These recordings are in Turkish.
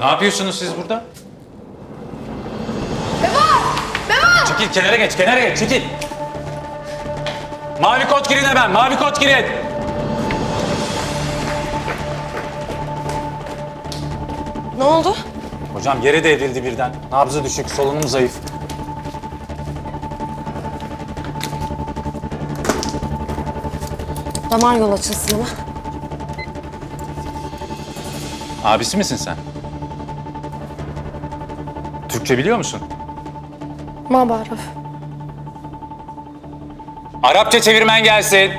Ne yapıyorsunuz siz burada? Beba! Beba! Çekil kenara geç, kenara geç, çekil. Mavi kot girin hemen, mavi kot girin. Ne oldu? Hocam yere devrildi birden. Nabzı düşük, solunum zayıf. Damar yol açılsın ama. Abisi misin sen? Türkçe biliyor musun? Ma baraf. Arapça çevirmen gelsin.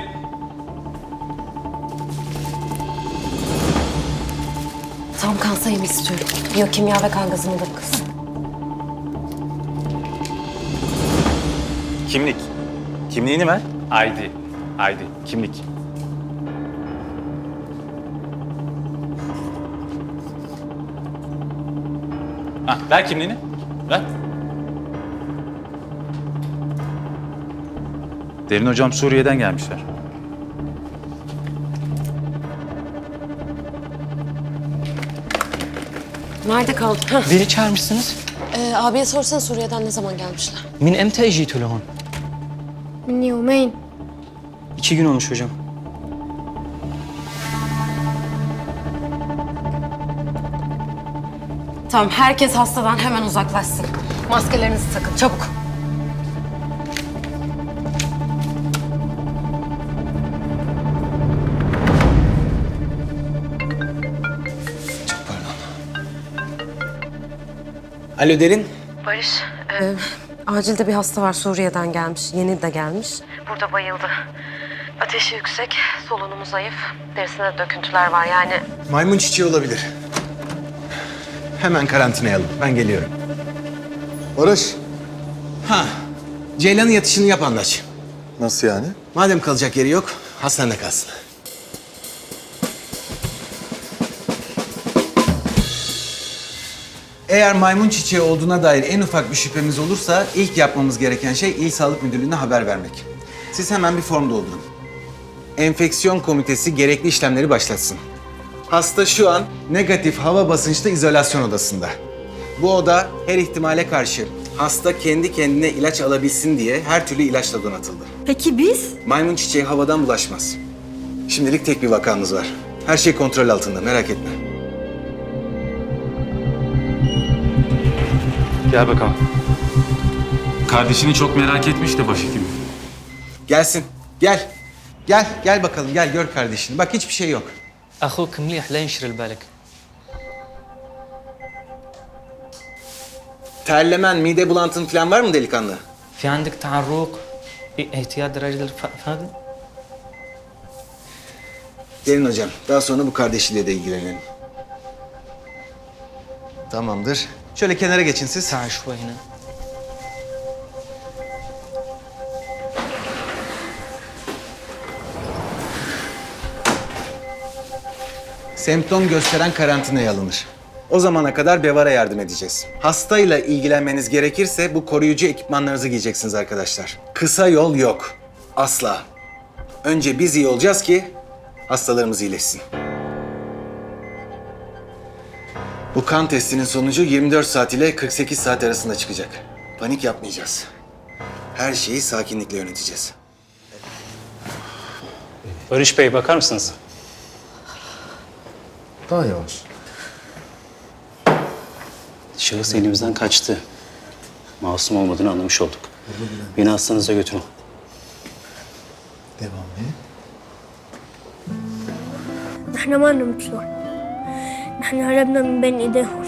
Tam kan sayımı istiyorum. Biyokimya ve kan gazındadır kız. Kimlik. Kimliğini ver. ID. ID. Kimlik. Ha, ver kimliğini. Ver. Derin hocam Suriye'den gelmişler. Nerede kaldık? Ha. Veri çağırmışsınız. Ee, abiye sorsana Suriye'den ne zaman gelmişler. Min emte ejitü lehun. Min yevmeyn. İki gün olmuş hocam. Tamam herkes hastadan hemen uzaklaşsın. Maskelerinizi takın çabuk. Alo Derin. Barış. Ee, acilde bir hasta var Suriye'den gelmiş. Yeni de gelmiş. Burada bayıldı. Ateşi yüksek, solunumu zayıf. Derisinde döküntüler var yani. Maymun çiçeği olabilir. Hemen karantinaya alın. Ben geliyorum. Barış. Ha. Ceylan'ın yatışını yap anlaç. Nasıl yani? Madem kalacak yeri yok, hastanede kalsın. Eğer maymun çiçeği olduğuna dair en ufak bir şüphemiz olursa ilk yapmamız gereken şey İl Sağlık Müdürlüğü'ne haber vermek. Siz hemen bir form doldurun. Enfeksiyon komitesi gerekli işlemleri başlatsın. Hasta şu an negatif hava basınçlı izolasyon odasında. Bu oda her ihtimale karşı hasta kendi kendine ilaç alabilsin diye her türlü ilaçla donatıldı. Peki biz? Maymun çiçeği havadan bulaşmaz. Şimdilik tek bir vakamız var. Her şey kontrol altında, merak etme. Gel bakalım. Kardeşini çok merak etmiş de başhekim. Gelsin, gel. Gel, gel bakalım, gel gör kardeşini. Bak hiçbir şey yok. أخوك مليح لا ينشر بالك. Terlemen, mide bulantın falan var mı delikanlı? في عندك تعرق اعتياد درجة الفقد Gelin hocam, daha sonra bu kardeşiyle de ilgilenelim. Tamamdır. Şöyle kenara geçin siz. تعال شوي هنا Semptom gösteren karantinaya alınır. O zamana kadar Bevar'a yardım edeceğiz. Hastayla ilgilenmeniz gerekirse bu koruyucu ekipmanlarınızı giyeceksiniz arkadaşlar. Kısa yol yok. Asla. Önce biz iyi olacağız ki hastalarımız iyileşsin. Bu kan testinin sonucu 24 saat ile 48 saat arasında çıkacak. Panik yapmayacağız. Her şeyi sakinlikle yöneteceğiz. Barış Bey bakar mısınız? Daha yavaş. Şahıs elimizden kaçtı. Masum olmadığını anlamış olduk. Beni hastanıza götürün. Devam et. نحن ما نمت سوا نحن هربنا من بين ايديهم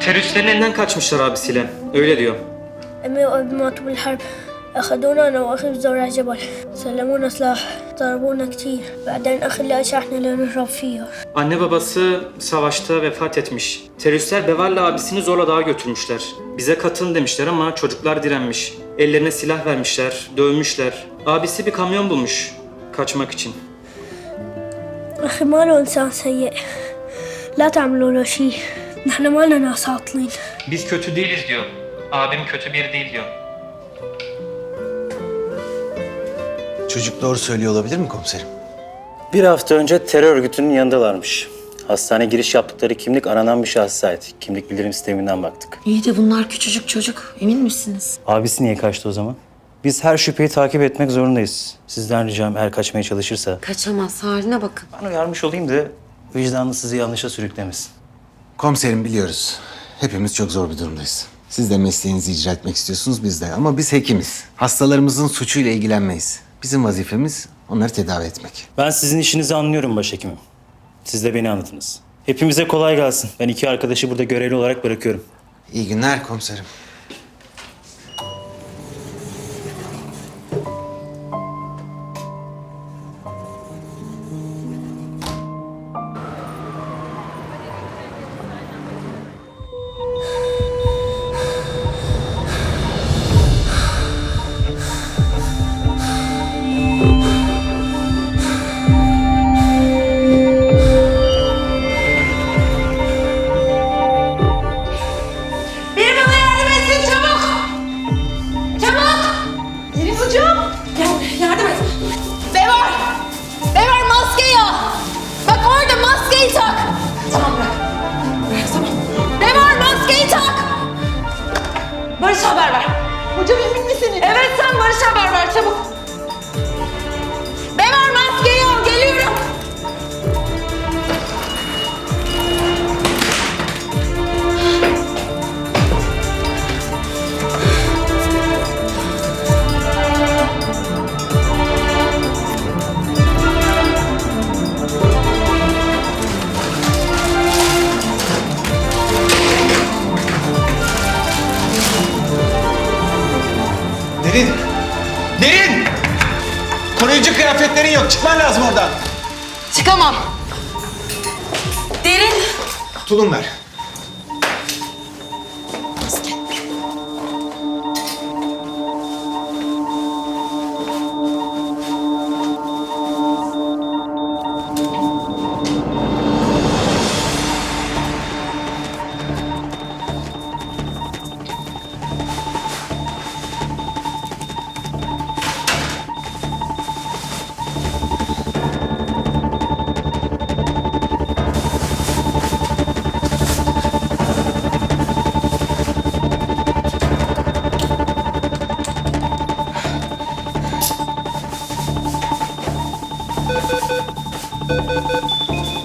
Teröristlerin elinden kaçmışlar abisiyle. Öyle diyor. امي وابي ماتوا بالحرب اخذونا انا واخي بزورع جبل سلمونا سلاح ضربونا كتير بعدين اخي اللي اشعنا لنهرب فيه Anne babası savaşta vefat etmiş. Teröristler Beval'le abisini zorla dağa götürmüşler. Bize katılın demişler ama çocuklar direnmiş. Ellerine silah vermişler, dövmüşler. Abisi bir kamyon bulmuş kaçmak için. أخي ما له إنسان سيء لا تعملوا له شيء نحن ما لنا ناس عاطلين Biz kötü değiliz diyor. Abim kötü biri değil diyor. Çocuk doğru söylüyor olabilir mi komiserim? Bir hafta önce terör örgütünün yanındalarmış. Hastane giriş yaptıkları kimlik aranan bir şahsa ait. Kimlik bildirim sisteminden baktık. İyi de bunlar küçücük çocuk. Emin misiniz? Abisi niye kaçtı o zaman? Biz her şüpheyi takip etmek zorundayız. Sizden ricam eğer kaçmaya çalışırsa Kaçamaz haline bakın. ben uyarmış olayım da vicdanlı sizi yanlışa sürüklemesin. Komiserim biliyoruz. Hepimiz çok zor bir durumdayız. Siz de mesleğinizi icra etmek istiyorsunuz biz de. Ama biz hekimiz. Hastalarımızın suçuyla ilgilenmeyiz. Bizim vazifemiz onları tedavi etmek. Ben sizin işinizi anlıyorum başhekimim. Siz de beni anladınız. Hepimize kolay gelsin. Ben iki arkadaşı burada görevli olarak bırakıyorum. İyi günler komiserim. Kıyafetlerin yok. Çıkman lazım oradan. Çıkamam. Derin. Tulum ver.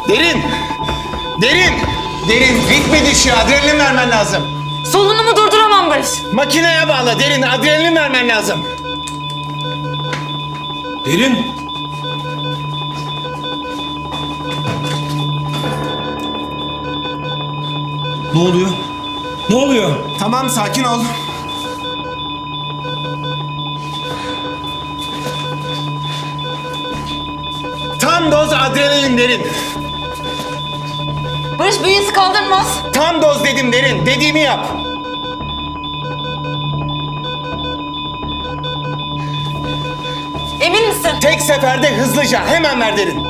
Derin! Derin! Derin ritmi düşüyor. Adrenalin vermen lazım. Solunumu durduramam Barış. Makineye bağla. Derin adrenalin vermen lazım. Derin! Ne oluyor? Ne oluyor? Tamam sakin ol. Tam doz adrenalin derin. Barış bünyesi kaldırmaz. Tam doz dedim derin. Dediğimi yap. Emin misin? Tek seferde hızlıca hemen ver derin.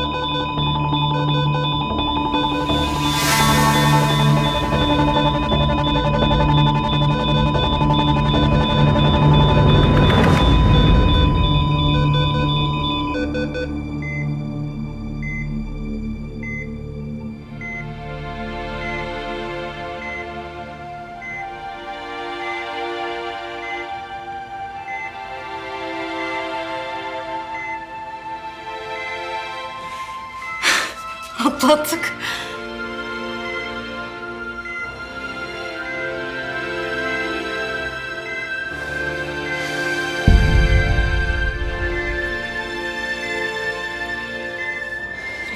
Atlattık.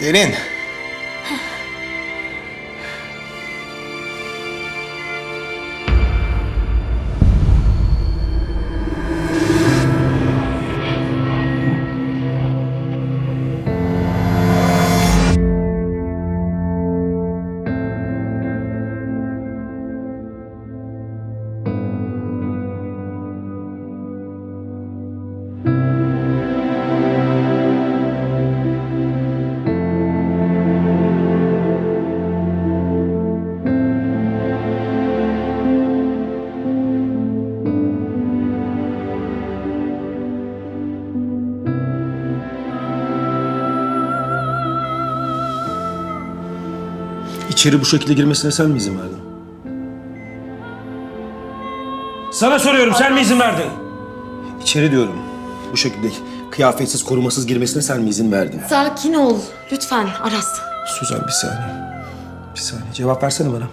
Derin. İçeri bu şekilde girmesine sen mi izin verdin? Sana soruyorum sen mi izin verdin? İçeri diyorum. Bu şekilde kıyafetsiz, korumasız girmesine sen mi izin verdin? Sakin ol. Lütfen Aras. Suzan bir saniye. Bir saniye cevap versene bana.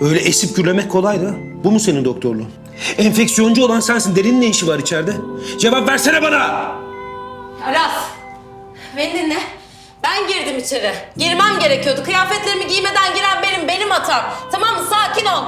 Öyle esip gürlemek kolay da. Bu mu senin doktorluğun? Enfeksiyoncu olan sensin. Derinin ne işi var içeride? Cevap versene bana! Aras. Beni dinle. Ben girdim içeri. Girmem gerekiyordu. Kıyafetlerimi giymeden giren benim, benim hatam. Tamam mı? Sakin ol.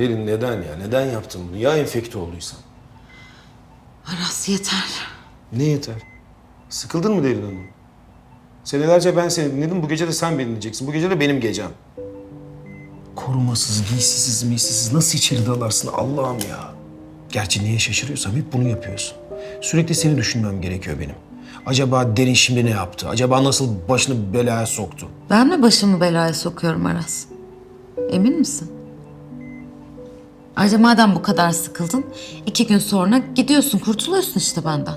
Derin neden ya? Neden yaptın bunu? Ya enfekte olduysan? Aras yeter. Ne yeter? Sıkıldın mı Derin Hanım? Senelerce ben seni dinledim. Bu gece de sen beni dinleyeceksin. Bu gece de benim gecem. Korumasız, giysisiz, miysisiz nasıl içeri dalarsın Allah'ım ya. Gerçi niye şaşırıyorsam hep bunu yapıyorsun. Sürekli seni düşünmem gerekiyor benim. Acaba Derin şimdi ne yaptı? Acaba nasıl başını belaya soktu? Ben mi başımı belaya sokuyorum Aras? Emin misin? Ayrıca madem bu kadar sıkıldın, iki gün sonra gidiyorsun, kurtuluyorsun işte benden.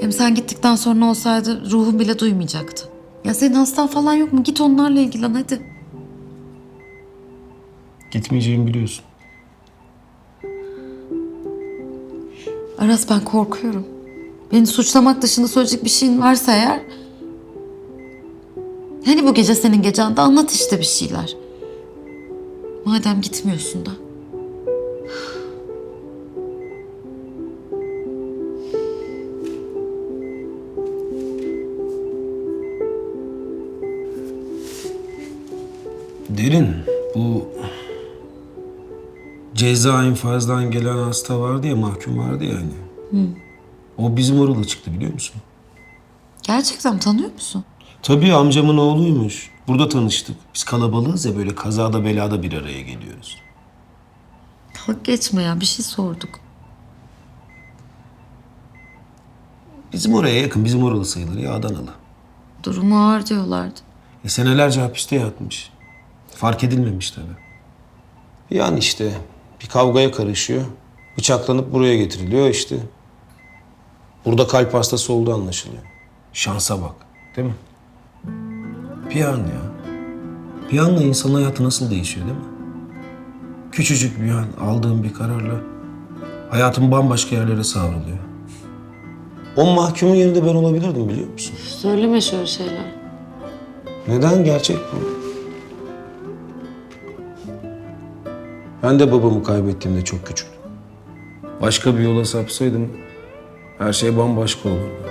Hem sen gittikten sonra olsaydı ruhum bile duymayacaktı. Ya senin hastan falan yok mu? Git onlarla ilgilen hadi. Gitmeyeceğimi biliyorsun. Aras ben korkuyorum. Beni suçlamak dışında söyleyecek bir şeyin varsa eğer... Hani bu gece senin gecen de anlat işte bir şeyler. Madem gitmiyorsun da. Derin, bu ceza infazdan gelen hasta vardı ya, mahkum vardı ya hani. O bizim oralı çıktı biliyor musun? Gerçekten tanıyor musun? Tabii amcamın oğluymuş. Burada tanıştık. Biz kalabalığız ya böyle kazada belada bir araya geliyoruz. Dalga geçme ya bir şey sorduk. Bizim oraya yakın, bizim oralı sayılır ya Adanalı. Durumu ağır diyorlardı. E senelerce hapiste yatmış. Fark edilmemiş tabii. Yani işte bir kavgaya karışıyor. Bıçaklanıp buraya getiriliyor işte. Burada kalp hastası olduğu anlaşılıyor. Şansa bak. Değil mi? Bir an ya. Bir anla insan hayatı nasıl değişiyor değil mi? Küçücük bir an aldığım bir kararla hayatım bambaşka yerlere savruluyor. O mahkumun yerinde ben olabilirdim biliyor musun? Söyleme şöyle şeyler. Neden gerçek bu? Ben de babamı kaybettiğimde çok küçüktüm. Başka bir yola sapsaydım her şey bambaşka olurdu.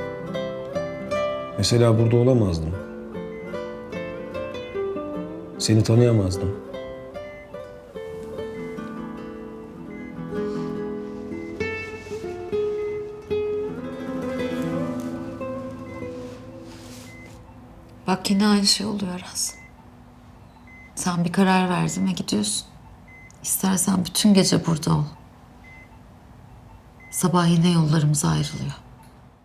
Mesela burada olamazdım. Seni tanıyamazdım. Bak yine aynı şey oluyor Aras. Sen bir karar verdin ve gidiyorsun. İstersen bütün gece burada ol. Sabah yine yollarımız ayrılıyor.